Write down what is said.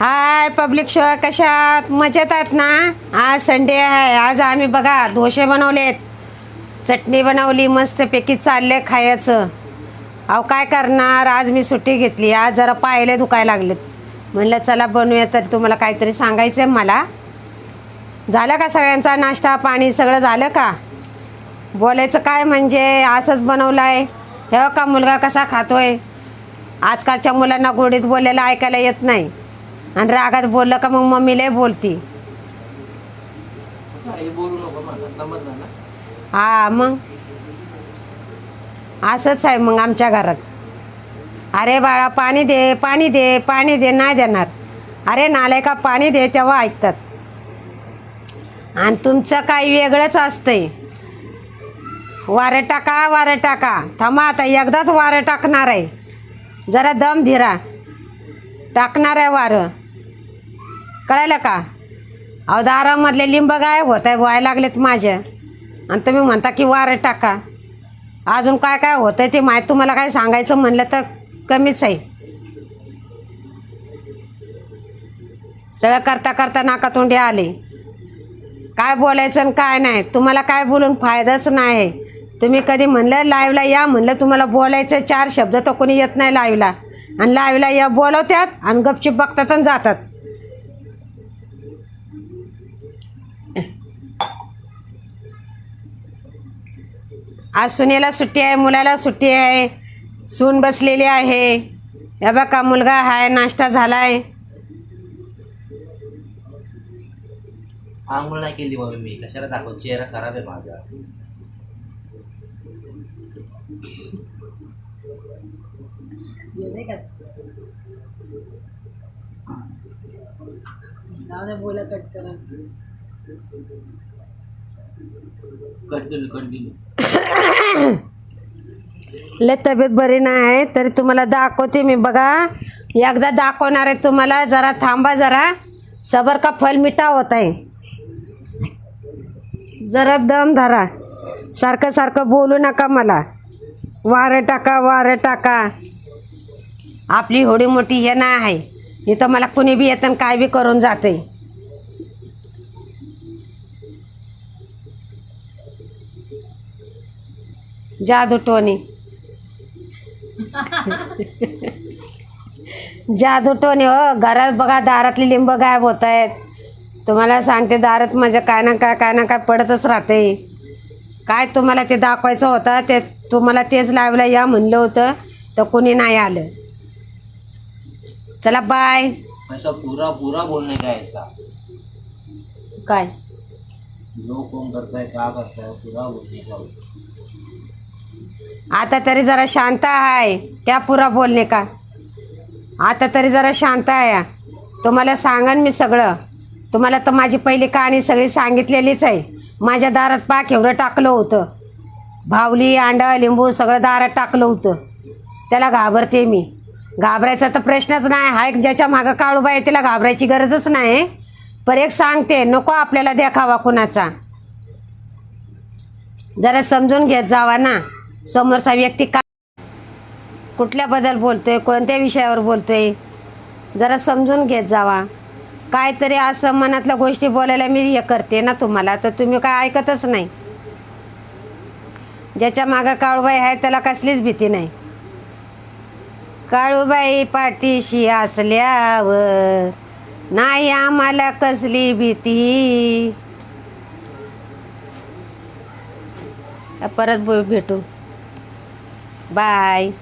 हाय public show कशात मजेत आहेत ना? आज संडे आहे. आज आम्ही बघा डोसे बनवलेत. चटणी बनवली मस्तपैकी चाललंय खायचं. अहो काय करणार? आज मी सुट्टी घेतली. आज जरा पायले दुखायला लागलेत. म्हणलं चला बनवूया तर तुम्हाला काहीतरी सांगायचं आहे मला. झालं का सगळ्यांचा नाश्ता पाणी सगळं झालं का? बोलायचं काय म्हणजे? असंच बनवलं आहे हे का मुलगा कसा खातोय? आजकालच्या मुलांना गोडीत बोलायला ऐकायला येत नाही. आणि रागात बोललं का मग मम्मीलाही बोलती. हा मग? असंच आहे मग आमच्या घरात. अरे बाळा पाणी दे पाणी दे पाणी दे नाही देणार. अरे नाले का पाणी दे तेव्हा ऐकतात. आणि तुमचं काही वेगळंच असतंय. वारं टाका वारं टाका. थांबा आता एकदाच वारं टाकणार आहे. जरा दम धीरा. टाकणार आहे वारं. कळायला का? अहो दारामधले लिंब गायब होत आहे व्हायला लागलेत माझ्या आणि तुम्ही म्हणता की वारं टाका. अजून काय काय होतं आहे ते माहीत तुम्हाला काय सांगायचं म्हणलं तर कमीच आहे. सगळं करता करता नाकातोंडी आले. काय बोलायचं आणि काय नाही? तुम्हाला काय बोलून फायदाच नाही. तुम्ही कधी म्हणलं लाईव्हला या म्हणलं तुम्हाला बोलायचं चार शब्द तर कोणी येत नाही लाईव्हला आणि लाईव्हला या बोलवतात आणि गपचिप बघतात आणि जातात. आज सुनेला सुट्टी आहे मुलाला सुट्टी आहे सून बसलेली आहे. हे बघा मुलगा आहे नाश्ता झाला आहे आंघोळ नाही केली मग मी. कशाला दाखव? चेहरा खराब आहे माझा. कंटिन्यू कंटिन्यू लय तब्येत बरी नाही आहे तरी तुम्हाला दाखवते मी. बघा एकदा दाखवणार आहे तुम्हाला. जरा थांबा जरा. सबर का फल मिठा होत आहे. जरा दम धरा. सारखं सारखं बोलू नका मला. वारं टाका वारं टाका. आपली होडी मोठी हे नाही आहे. इथं मला कुणी बी येतं काय बी करून जाते. जादू टोनी। जादू टोनी हो घरात बघा दारातली लिंब गायब होत आहेत. तुम्हाला सांगते दारात माझ्या काय ना काय काय ना काय पडतच राहते. काय तुम्हाला ते दाखवायचं होतं ते तुम्हाला तेच लावलं या म्हणलं होतं तर कोणी नाही आलं. चला बाय ऐसा पूरा पूरा बोलने का ऐसा काय? लोग कौन करता है क्या करता है पूरा बोलने का होता है. आता तरी जरा शांत आहे. त्या पुरा बोलणे का? आता तरी जरा शांत आहे. तुम्हाला सांगन मी सगळं. तुम्हाला तर माझी पहिली कहाणी सगळी सांगितलेलीच आहे. माझ्या दारात पाक एवढं टाकलं होतं. भावली अंडा लिंबू सगळं दारात टाकलं होतं. त्याला घाबरते मी. घाबरायचा तर प्रश्नच नाही. हा एक ज्याच्या मागं काळूबाई आहे तिला घाबरायची गरजच नाही. पर एक सांगते नको आपल्याला देखावा कुणाचा. जरा समजून घेत जावा ना. समोरचा व्यक्ती का कुठल्याबद्दल बोलतोय कोणत्या विषयावर बोलतोय जरा समजून घेत जावा. काहीतरी असं मनातल्या गोष्टी बोलायला मी हे करते ना तुम्हाला तर तुम्ही काय ऐकतच नाही. ज्याच्या मागं काळूबाई आहे त्याला कसलीच भीती नाही. काळूबाई पाठीशी असल्यावर नाही आम्हाला कसली भीती. परत बो- भेटू. बाय